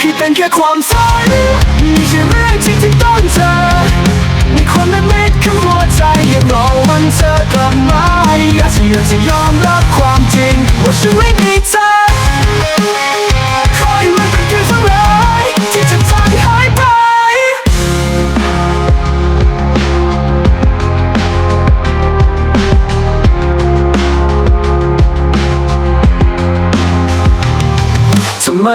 พี่เป็นแค่ความฝันไม่ใช่เรื่องจริงที่ต้องเจอมีคนละเม็ดข้างหัวใจยังรอวันเธอกลับมาอยากจะอยากจะยอมรับความจริงว่าฉันไม่มีเธอคอยมันเป็นเพียงฝันร้ายที่จะจางหายไปทำไม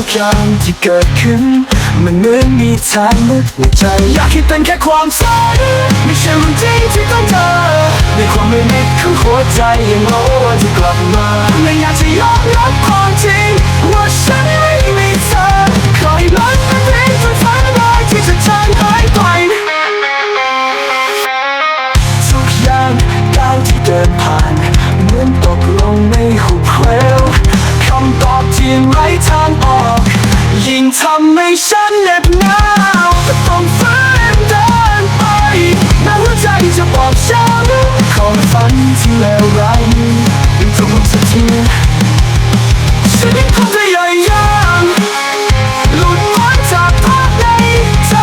ทุกอย่างที่เกิดขึ้น มันเหมือนมีทางลึกในใจ อยากให้เป็นแค่ความฝันไม่ใช่เรื่องจริงที่ต้องเจอในความไม่มิดของหัวใจยังรอวันจะกลับมา มันเหน็บหนาวแต่ต้องฝืนเดินไปแม้หัวใจจะบอบช้ำของฝันที่เลวร้ายยังถูกสักทีฉันยังคงพยายามหลุดพ้นจากภาพในใจ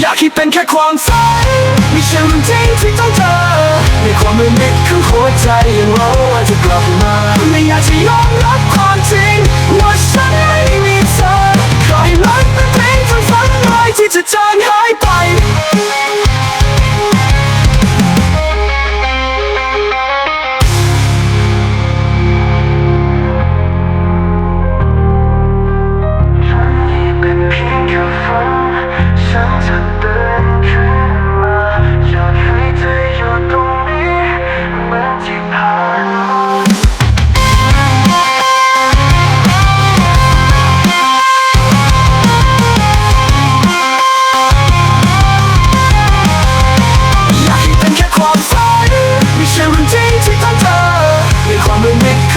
อยากให้เป็นแค่ความฝันไม่ใช่เรื่องจริงที่ต้องเจอในความมืดมิดของหัวใจยังรอว่าจะกลับมาไม่อยากจะยอม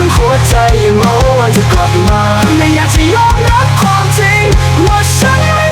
มืดมิดของหัวใจยังรอวันจะกลับมาไม่อยากจะยอมรับความจริงว่าฉัน